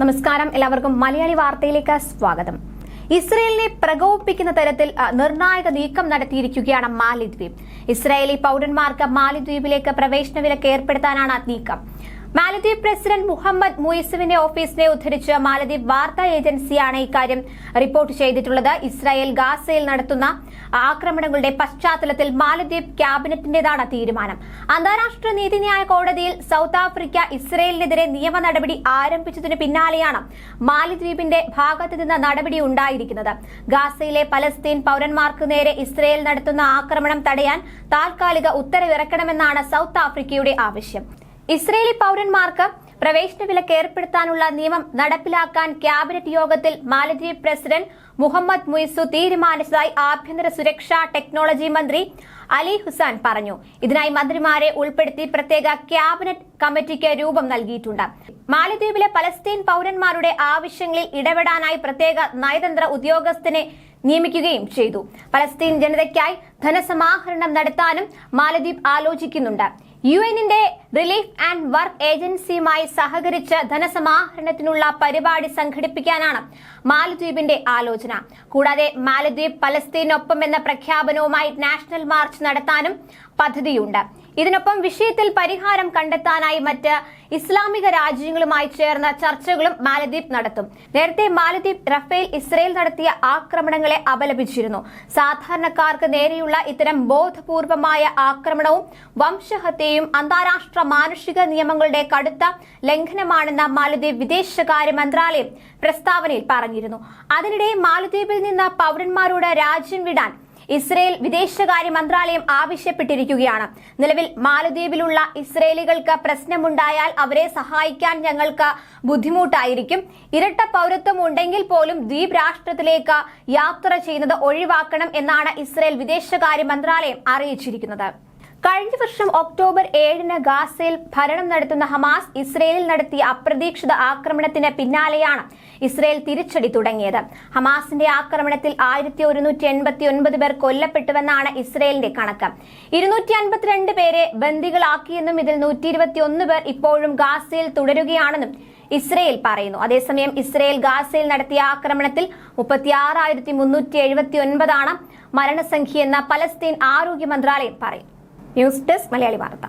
നമസ്കാരം. എല്ലാവർക്കും മലയാളി വാർത്തയിലേക്ക് സ്വാഗതം. ഇസ്രയേലിനെ പ്രകോപിപ്പിക്കുന്ന തരത്തിൽ നിർണായക നീക്കം നടത്തിയിരിക്കുകയാണ് മാലിദ്വീപ്. ഇസ്രായേലി പൗരന്മാർക്ക് മാലിദ്വീപിലേക്ക് പ്രവേശന വിലക്ക് ഏർപ്പെടുത്താനാണ് നീക്കം. മാലദ്വീപ് പ്രസിഡന്റ് മുഹമ്മദ് മുയിസുവിന്റെ ഓഫീസിനെ ഉദ്ധരിച്ച് മാലദ്വീപ് വാർത്താ ഏജൻസിയാണ് ഇക്കാര്യം റിപ്പോർട്ട് ചെയ്തിട്ടുള്ളത്. ഇസ്രായേൽ ഗാസയിൽ നടത്തുന്ന ആക്രമണങ്ങളുടെ പശ്ചാത്തലത്തിൽ മാലദ്വീപ് ക്യാബിനറ്റിന്റേതാണ് തീരുമാനം. അന്താരാഷ്ട്ര നീതിന്യായ കോടതിയിൽ സൗത്ത് ആഫ്രിക്ക ഇസ്രയേലിനെതിരെ നിയമ നടപടി ആരംഭിച്ചതിന് പിന്നാലെയാണ് മാലദ്വീപിന്റെ ഭാഗത്ത് നിന്ന് നടപടി ഉണ്ടായിരിക്കുന്നത്. ഗാസയിലെ പലസ്തീൻ പൌരന്മാർക്ക് നേരെ ഇസ്രയേൽ നടത്തുന്ന ആക്രമണം തടയാൻ താൽക്കാലിക ഉത്തരവിറക്കണമെന്നാണ് സൗത്ത് ആഫ്രിക്കയുടെ ആവശ്യം. ഇസ്രയേലി പൗരന്മാർക്ക് പ്രവേശന വിലക്ക് ഏർപ്പെടുത്താനുള്ള നിയമം നടപ്പിലാക്കാൻ ക്യാബിനറ്റ് യോഗത്തിൽ മാലദ്വീപ് പ്രസിഡന്റ് മുഹമ്മദ് മുയിസു തീരുമാനിച്ചതായി ആഭ്യന്തര സുരക്ഷാ ടെക്നോളജി മന്ത്രി അലി ഹുസാൻ പറഞ്ഞു. ഇതിനായി മന്ത്രിമാരെ ഉൾപ്പെടുത്തി പ്രത്യേക ക്യാബിനറ്റ് കമ്മിറ്റിക്ക് രൂപം നൽകിയിട്ടുണ്ട്. മാലദ്വീപിലെ പലസ്തീൻ പൗരന്മാരുടെ ആവശ്യങ്ങളിൽ ഇടപെടാനായി പ്രത്യേക നയതന്ത്ര ഉദ്യോഗസ്ഥനെ നിയമിക്കുകയും ചെയ്തു. പലസ്തീൻ ജനതയ്ക്കായി ധനസമാഹരണം നടത്താനും മാലദ്വീപ് ആലോചിക്കുന്നുണ്ട്. യു എന്നിന്റെ റിലീഫ് ആൻഡ് വർക്ക് ഏജൻസിയുമായി സഹകരിച്ച് ധനസമാഹരണത്തിനുള്ള പരിപാടി സംഘടിപ്പിക്കാനാണ് മാലദ്വീപിന്റെ ആലോചന. കൂടാതെ മാലദ്വീപ് പലസ്തീനൊപ്പം എന്ന പ്രഖ്യാപനവുമായി നാഷണൽ മാർച്ച് നടത്താനും പദ്ധതിയുണ്ട്. ഇതിനൊപ്പം വിഷയത്തിൽ പരിഹാരം കണ്ടെത്താനായി മറ്റ് ഇസ്ലാമിക രാജ്യങ്ങളുമായി ചേർന്ന ചർച്ചകളും മാലദ്വീപ് നടത്തും. നേരത്തെ മാലദ്വീപ് റഫേൽ ഇസ്രയേൽ നടത്തിയ ആക്രമണങ്ങളെ അപലപിച്ചിരുന്നു. സാധാരണക്കാർക്ക് നേരെയുള്ള ഇത്തരം ബോധപൂർവമായ ആക്രമണവും വംശഹത്യയും അന്താരാഷ്ട്ര മാനുഷിക നിയമങ്ങളുടെ കടുത്ത ലംഘനമാണെന്ന മാലദ്വീപ് വിദേശകാര്യ മന്ത്രാലയം പ്രസ്താവനയിൽ പറഞ്ഞിരുന്നു. അതിനിടെ മാലദ്വീപിൽ നിന്ന് പൗരന്മാരോട് രാജ്യം വിടാൻ ഇസ്രയേൽ വിദേശകാര്യ മന്ത്രാലയം ആവശ്യപ്പെട്ടിരിക്കുകയാണ്. നിലവിൽ മാലദ്വീപിലുള്ള ഇസ്രയേലികൾക്ക് പ്രശ്നമുണ്ടായാൽ അവരെ സഹായിക്കാൻ ഞങ്ങൾക്ക് ബുദ്ധിമുട്ടായിരിക്കും. ഇരട്ട പൗരത്വം ഉണ്ടെങ്കിൽ പോലും ദ്വീപ് രാഷ്ട്രത്തിലേക്ക് യാത്ര ചെയ്യുന്നത് ഒഴിവാക്കണം എന്നാണ് ഇസ്രയേൽ വിദേശകാര്യ മന്ത്രാലയം അറിയിച്ചിരിക്കുന്നത്. കഴിഞ്ഞ വർഷം ഒക്ടോബർ ഏഴിന് ഗാസയിൽ ഭരണം നടത്തുന്ന ഹമാസ് ഇസ്രയേലിൽ നടത്തിയ അപ്രതീക്ഷിത ആക്രമണത്തിന് പിന്നാലെയാണ് ഇസ്രയേൽ തിരിച്ചടി തുടങ്ങിയത്. ഹമാസിന്റെ ആക്രമണത്തിൽ ആയിരത്തി ഒരുന്നൂറ്റി എൺപത്തി ഒൻപത് പേർ കൊല്ലപ്പെട്ടുവെന്നാണ് ഇസ്രയേലിന്റെ കണക്ക്. ഇരുന്നൂറ്റി അൻപത്തിരണ്ട് പേരെ ബന്ദികളാക്കിയെന്നും ഇതിൽ നൂറ്റി ഇരുപത്തി ഒന്ന് പേർ ഇപ്പോഴും ഗാസയിൽ തുടരുകയാണെന്നും ഇസ്രയേൽ പറയുന്നു. അതേസമയം ഇസ്രയേൽ ഗാസയിൽ നടത്തിയ ആക്രമണത്തിൽ മുപ്പത്തിയാറായിരത്തി മുന്നൂറ്റി എഴുപത്തി ഒൻപതാണ് മരണസംഖ്യയെന്ന് പലസ്തീൻ ആരോഗ്യ മന്ത്രാലയം പറയും ന്യൂസ് ഡെസ്ക് മലയാളി വാർത്ത.